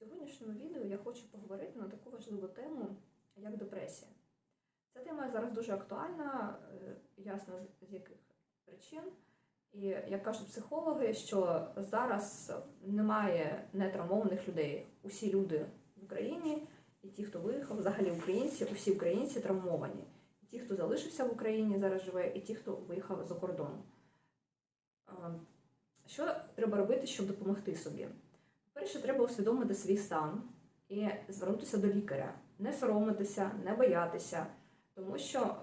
сьогоднішньому відео я хочу поговорити на таку важливу тему, як депресія. Ця тема зараз дуже актуальна, е, ясно з яких причин. І як кажуть психологи, що зараз немає нетравмованих людей. Усі люди в Україні, і ті, хто виїхав, взагалі українці, усі українці травмовані. І ті, хто залишився в Україні, зараз живе, і ті, хто виїхав за кордон. Що треба робити, щоб допомогти собі? Перше, треба усвідомити свій стан і звернутися до лікаря, не соромитися, не боятися, тому що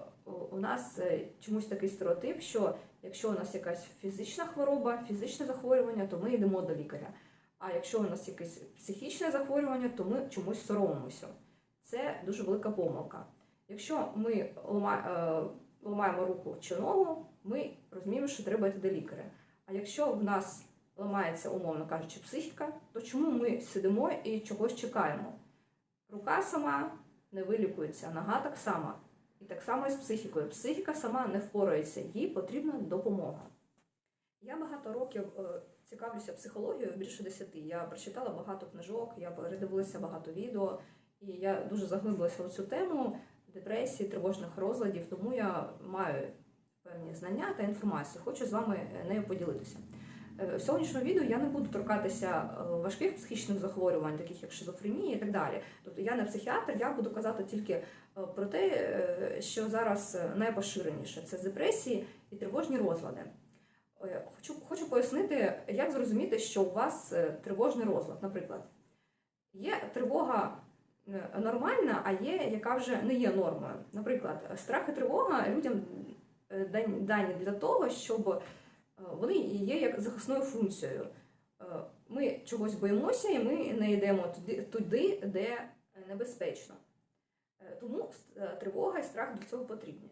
у нас е, чомусь такий стереотип, що якщо у нас якась фізична хвороба, фізичне захворювання, то ми йдемо до лікаря. А якщо у нас якесь психічне захворювання, то ми чомусь соромимося. Це дуже велика помилка. Якщо ми лама- е, ламаємо руку чи ногу, ми розуміємо, що треба йти до лікаря. А якщо в нас ламається, умовно кажучи, психіка, то чому ми сидимо і чогось чекаємо? Рука сама не вилікується, нога так само. І так само і з психікою. Психіка сама не впорається, їй потрібна допомога. Я багато років е, цікавлюся психологією, більше десяти. Я прочитала багато книжок, я передивилася багато відео, і я дуже заглибилася в цю тему депресії, тривожних розладів, тому я маю певні знання та інформацію. Хочу з вами нею поділитися. Е, В сьогоднішньому відео я не буду торкатися е, важких психічних захворювань, таких як шизофренія і так далі. Тобто я не психіатр, я буду казати тільки е, про те, що зараз найпоширеніше це депресії і тривожні розлади. Хочу, хочу пояснити, як зрозуміти, що у вас тривожний розлад. Наприклад, є тривога нормальна, а є, яка вже не є нормою. Наприклад, страх і тривога людям дані для того, щоб вони є як захисною функцією. Е, Ми чогось боїмося, і ми не йдемо туди, де небезпечно. Е, Тому е, тривога і страх для цього потрібні.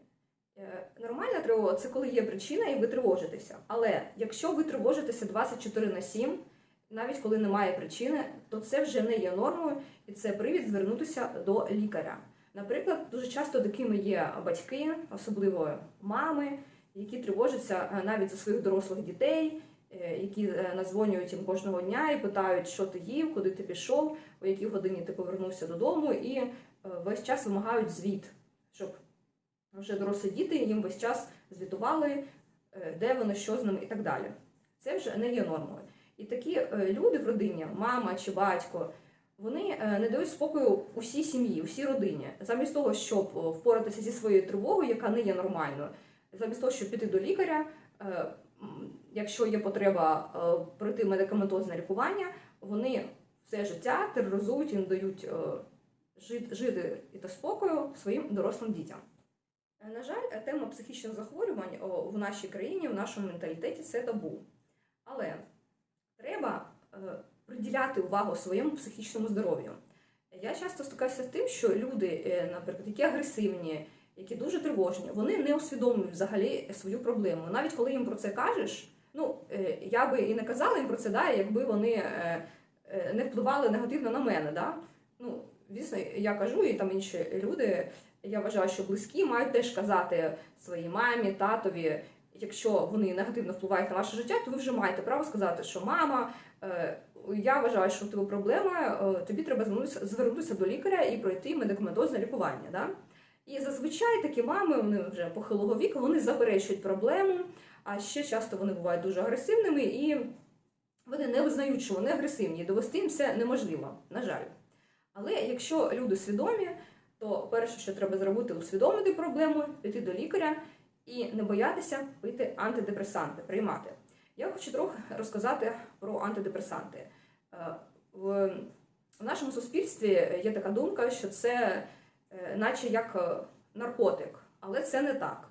Нормальна тривога це коли є причина і ви тривожитеся. Але якщо ви тривожитеся 24 на 7, навіть коли немає причини, то це вже не є нормою, і це привід звернутися до лікаря. Наприклад, дуже часто такими є батьки, особливо мами, які тривожаться е, навіть за своїх дорослих дітей, е, які е, надзвонюють їм кожного дня і питають, що ти їв, куди ти пішов, о якій годині ти повернувся додому, і весь час вимагають звіт, щоб вже дорослі діти їм весь час звітували, де вони, що з ними і так далі. Це вже не є нормою. І такі люди в родині, мама чи батько, вони не дають спокою усій сім'ї, усій родині, замість того, щоб впоратися зі своєю тривогою, яка не є нормальною, замість того, щоб піти до лікаря, е, якщо є потреба е, пройти медикаментозне лікування, вони все життя тероризують і не дають е, жити, і та спокою своїм дорослим дітям. На жаль, тема психічних захворювань в нашій країні, в нашому менталітеті це табу. Але треба приділяти увагу своєму психічному здоров'ю. Я часто стикаюся з тим, що люди, наприклад, які агресивні, які дуже тривожні, вони не усвідомлюють взагалі свою проблему. Навіть коли їм про це кажеш, ну е, я би і не казала їм про це, да, якби вони е, е, не впливали негативно на мене. Да? Ну, звісно, я кажу, і там інші люди. Я вважаю, що близькі мають теж казати своїй мамі, татові, якщо вони негативно впливають на ваше життя, то ви вже маєте право сказати, що мама, я вважаю, що у тебе проблема, тобі треба звернутися до лікаря і пройти медикаментозне лікування. Да? І зазвичай такі мами, вони вже похилого віку, вони заперечують проблему, а ще часто вони бувають дуже агресивними і вони не визнають, що вони агресивні, довести їм це неможливо, на жаль. Але якщо люди свідомі, то перше, що треба зробити, усвідомити проблему, піти до лікаря і не боятися пити антидепресанти, приймати. Я хочу трохи розказати про антидепресанти. Е, В нашому суспільстві є така думка, що це наче як е, наркотик, але це не так.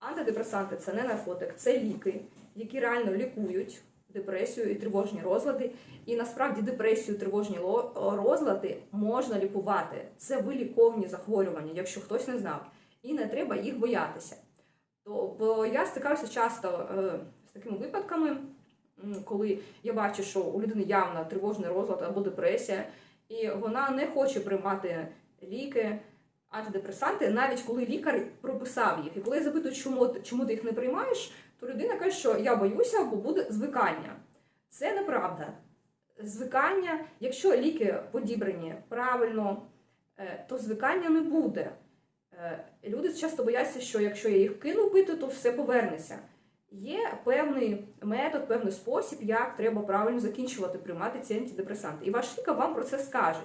Антидепресанти це не наркотик, це ліки, які реально лікують депресію і тривожні розлади. І насправді депресію, тривожні розлади можна лікувати. Це виліковні захворювання, якщо хтось не знав. І не треба їх боятися. То бо я стикаюся часто е, з такими випадками, коли я бачу, що у людини явно тривожний розлад або депресія, і вона не хоче приймати ліки, антидепресанти, навіть коли лікар прописав їх. І коли я запитую, чому, чому ти їх не приймаєш, то людина каже, що я боюся, бо буде звикання. Це неправда. звикання, якщо ліки подібрані правильно, е, то звикання не буде. Е, Люди часто бояться, що якщо я їх кину пити, то все повернеться. Є певний метод, певний спосіб, як треба правильно закінчувати приймати ці антидепресанти. І ваш лікар вам про це скаже.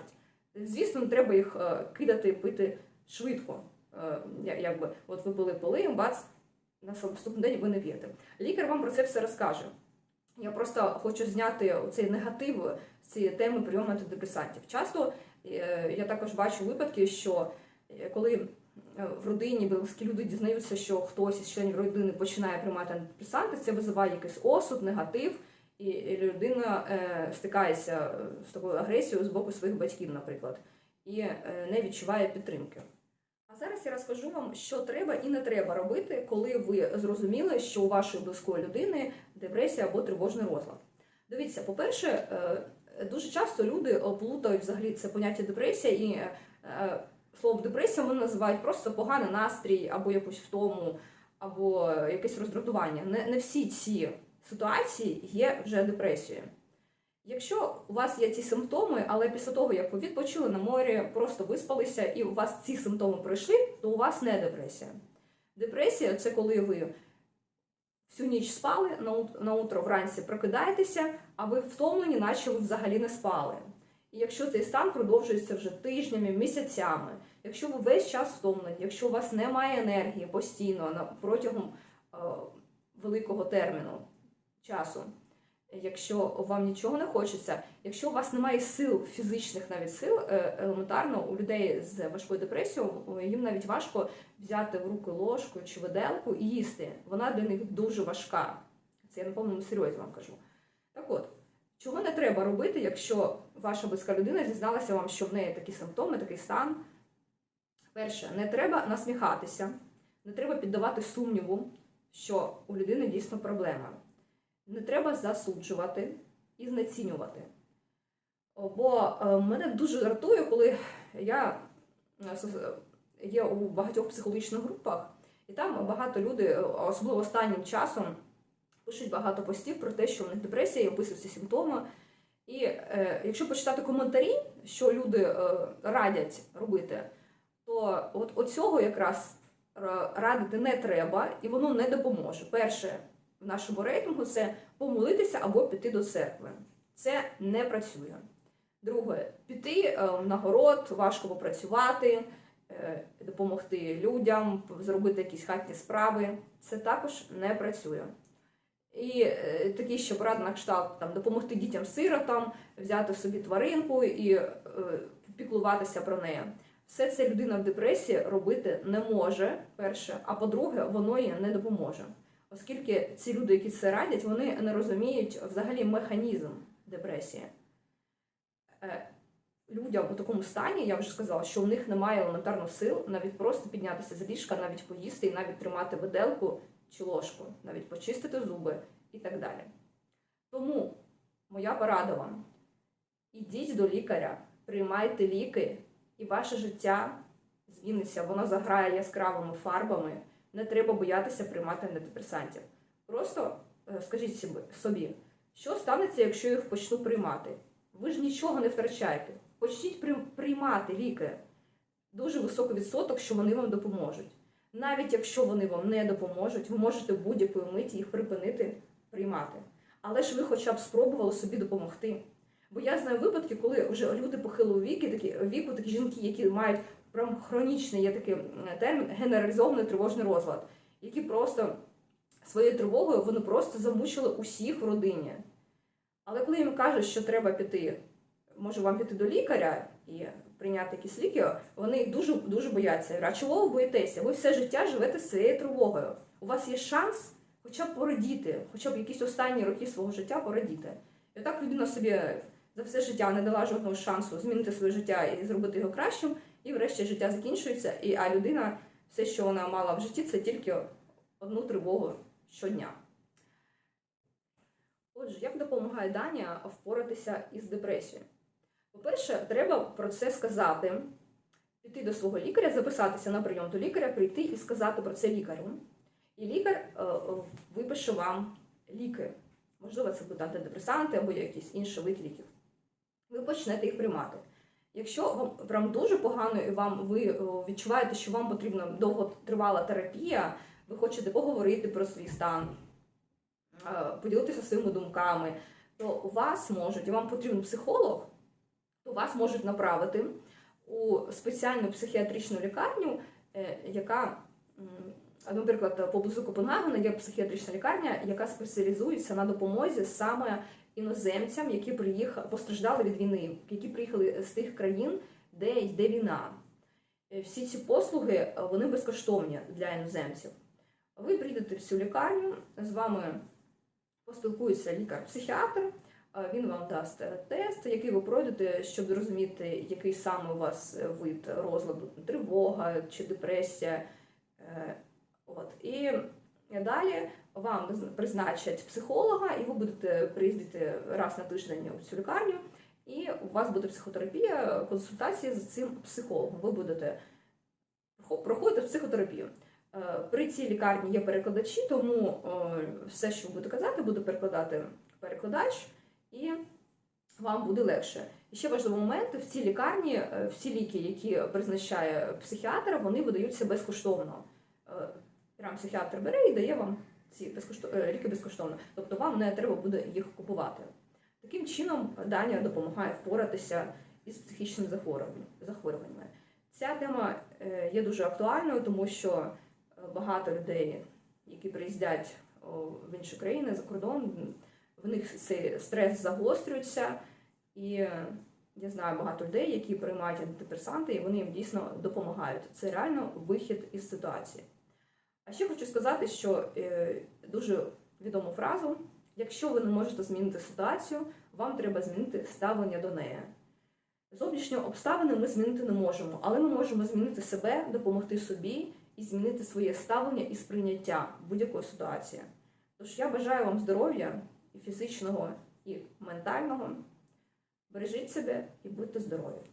Звісно, треба їх е, кидати, пити швидко. Е, Якби от ви були полиєм, бац, на наступний день ви не п'єте. Лікар вам про це все розкаже. Я просто хочу зняти цей негатив з цієї теми прийому антидепресантів. Часто е, я також бачу випадки, що коли в родині близькі люди дізнаються, що хтось із членів родини починає приймати антидепресанти, це визиває якийсь осуд, негатив, і- людина е, стикається з такою агресією з боку своїх батьків, наприклад, і е, не відчуває підтримки. А зараз я розкажу вам, що треба і не треба робити, коли ви зрозуміли, що у вашої близької людини депресія або тривожний розлад. Дивіться, по-перше, е, дуже часто люди е, плутають взагалі це поняття депресія і слово депресія вони називають просто поганий настрій, або якусь втому, або якесь роздратування. Не, не всі ці ситуації є вже депресією. Якщо у вас є ці симптоми, але після того, як ви відпочили на морі, просто виспалися, і у вас ці симптоми пройшли, то у вас не депресія. Депресія це коли ви всю ніч спали, на утро вранці прокидаєтеся, а ви втомлені, наче ви взагалі не спали. І якщо цей стан продовжується вже тижнями, місяцями, якщо ви весь час втомлені, якщо у вас немає енергії постійно протягом е, великого терміну часу, якщо вам нічого не хочеться, якщо у вас немає сил, фізичних навіть сил, е, елементарно у людей з важкою депресією їм навіть важко взяти в руки ложку чи виделку і їсти. Вона для них дуже важка. Це я на повному серйозі вам кажу. Так от, чого не треба робити, якщо ваша близька людина зізналася вам, що в неї такі симптоми, такий стан? Перше, не треба насміхатися, не треба піддавати сумніву, що у людини дійсно проблема. Не треба засуджувати і знецінювати. Бо е, мене дуже дратує, коли я е, є у багатьох психологічних групах, і там багато люди, е, особливо останнім часом, пишуть багато постів про те, що в них депресія, і описуються симптоми. І е, якщо почитати коментарі, що люди е, радять робити, то от, от цього якраз радити не треба, і воно не допоможе. Перше, в нашому рейтингу це помолитися або піти до церкви. Це не працює. Друге, піти е, на город, важко попрацювати, е, допомогти людям, зробити якісь хатні справи. Це також не працює. І е, такі ще поради на кшталт там, допомогти дітям-сиротам, взяти собі тваринку і е, піклуватися про неї. Все це людина в депресії робити не може, перше, а по-друге, воно їй не допоможе. Оскільки ці люди, які це радять, вони не розуміють взагалі механізм депресії. Е, Людям у такому стані, я вже сказала, що у них немає елементарно сил навіть просто піднятися з ліжка, навіть поїсти і навіть тримати виделку чи ложку, навіть почистити зуби і так далі. Тому моя порада вам: ідіть до лікаря, приймайте ліки, і ваше життя зміниться, воно заграє яскравими фарбами. Не треба боятися приймати антидепресантів. Просто е, скажіть собі- що станеться, якщо їх почну приймати? Ви ж нічого не втрачаєте. Почніть приймати ліки. Дуже високий відсоток, що вони вам допоможуть. Навіть якщо вони вам не допоможуть, ви можете будь-якої миті їх припинити приймати. Але ж ви хоча б спробували собі допомогти. Бо я знаю випадки, коли вже люди похилого віку, такі віку, такі жінки, які мають прям хронічний є такий термін генералізований тривожний розлад, які просто своєю тривогою вони просто замучили усіх в родині. Але коли їм кажуть, що треба піти, може вам піти до лікаря і прийняти якісь ліки, вони дуже дуже бояться. А чого ви боїтеся? Ви все життя живете з цією тривогою. У вас є шанс хоча б порадіти, хоча б якісь останні роки свого життя порадіти. І так людина собі за все життя не дала жодного шансу змінити своє життя і зробити його кращим, і врешті життя закінчується, і, а людина, все, що вона мала в житті, це тільки одну тривогу щодня. Отже, як допомагає Данія впоратися із депресією? По-перше, треба про це сказати, піти до свого лікаря, записатися на прийом до лікаря, прийти і сказати про це лікарю. І лікар е, е, випише вам ліки. Можливо, це будуть антидепресанти або якийсь інший вид ліків. ви почнете їх приймати. Якщо вам прям дуже погано і вам ви відчуваєте, що вам потрібна довготривала терапія, ви хочете поговорити про свій стан, е, поділитися своїми думками, то у вас можуть, і вам потрібен психолог, то вас можуть направити у спеціальну психіатричну лікарню, е, яка, наприклад, поблизу Копенгагена є психіатрична лікарня, яка спеціалізується на допомозі саме іноземцям, які приїхали, постраждали від війни, які приїхали з тих країн, де йде війна. Е, Всі ці послуги е, вони безкоштовні для іноземців. Ви прийдете в цю лікарню, з вами поспілкується лікар-психіатр, е, він вам дасть тест, який ви пройдете, щоб зрозуміти, який саме у вас вид розладу, тривога чи депресія. От. І далі вам призначать психолога, і ви будете приїздити раз на тиждень у цю лікарню, і у вас буде психотерапія, консультація з цим психологом. Ви будете проходити психотерапію. Е, При цій лікарні є перекладачі, тому е, все, що ви будете казати, буде перекладати перекладач, і вам буде легше. І ще важливий момент: в цій лікарні е, всі ліки, які призначає психіатр, вони видаються безкоштовно. Прям психіатр бере і дає вам ці безкоштов... е, ліки безкоштовно. Тобто вам не треба буде їх купувати. Таким чином, Данія допомагає впоратися із психічними захворюваннями. Ця тема е, є дуже актуальною, тому що е, багато людей, які приїздять в інші країни за кордон, в них цей стрес загострюється. І я знаю багато людей, які приймають антидепресанти, і вони їм дійсно допомагають. Це реально вихід із ситуації. А ще хочу сказати, що е, дуже відому фразу: якщо ви не можете змінити ситуацію, вам треба змінити ставлення до неї. Зовнішні обставини ми змінити не можемо, але ми можемо змінити себе, допомогти собі і змінити своє ставлення і сприйняття будь-якої ситуації. Тож я бажаю вам здоров'я і фізичного, і ментального. Бережіть себе і будьте здорові.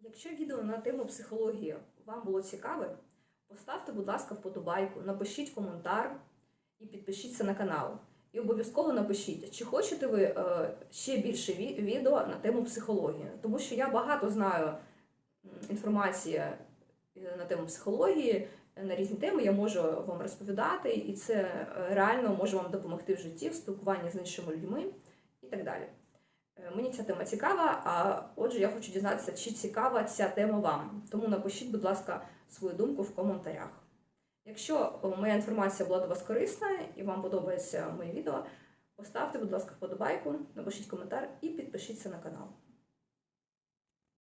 Якщо відео на тему психології вам було цікаве, поставте, будь ласка, вподобайку, напишіть коментар і підпишіться на канал. І обов'язково напишіть, чи хочете ви е, ще більше ві- відео на тему психології, тому що я багато знаю інформації е, на тему психології, е, на різні теми я можу вам розповідати, і це реально може вам допомогти в житті, в спілкуванні з іншими людьми і так далі. Мені ця тема цікава, а отже, я хочу дізнатися, чи цікава ця тема вам. Тому напишіть, будь ласка, свою думку в коментарях. Якщо моя інформація була до вас корисна і вам подобається моє відео, поставте, будь ласка, вподобайку, напишіть коментар і підпишіться на канал.